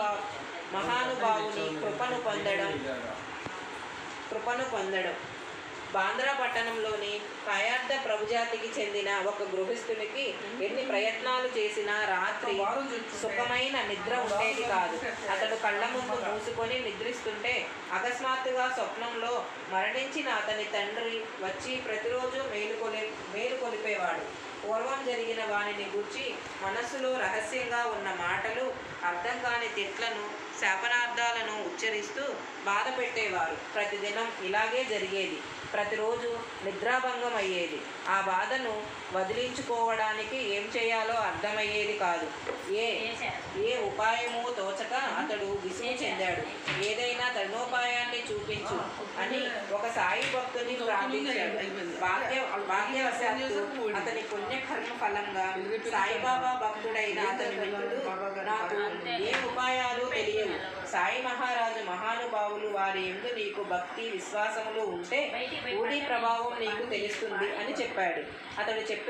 మహానుభా మహానుభావుని కృపను పొందడం. కృపను పొందడం. బాంద్రా పట్టణంలోని కాయార్థ ప్రభుజాతికి చెందిన ఒక గృహస్థునికి ఎన్ని ప్రయత్నాలు చేసినా రాత్రి సుఖమైన నిద్ర ఉండేది కాదు. అతడు కళ్ళ ముందు మూసుకొని నిద్రిస్తుంటే అకస్మాత్తుగా స్వప్నంలో మరణించిన అతని తండ్రి వచ్చి ప్రతిరోజు మేలుకొలి మేలుకొలిపేవాడు పూర్వం జరిగిన వానిని గూర్చి మనస్సులో రహస్యంగా ఉన్న మాట అర్థం కాని తిట్లను శాపనార్థాలను ఉచ్చరిస్తూ బాధ పెట్టేవారు ప్రతిదినం ఇలాగే జరిగేది. ప్రతిరోజు నిద్రాభంగం అయ్యేది ఆ బాధను వదిలించుకోవడానికి ఏం చేయాలో అర్థమయ్యేది కాదు. ఏ ఏ ఉపాయమో తోచక అతడు విసుగు చెందాడు. ఏదైనా తరుణోపాయాన్ని చూపించు అని ఒక సాయి భక్తుని ప్రార్థించాడు. భాగ్య భాగ్యవశాత్తు అతని పుణ్యకర్మ ఫలంగా సాయిబాబా భక్తుడైన అతని మిత్రుడు నాకు ఏ ఉపాయాలు తెలియవు సాయి మహారాజు మహానుభావులు వారి ఎందు నీకు భక్తి విశ్వాసములు ఉంటే ఊడి ప్రభావం నీకు తెలుస్తుంది అని చెప్పాడు. అతడు చెప్పిన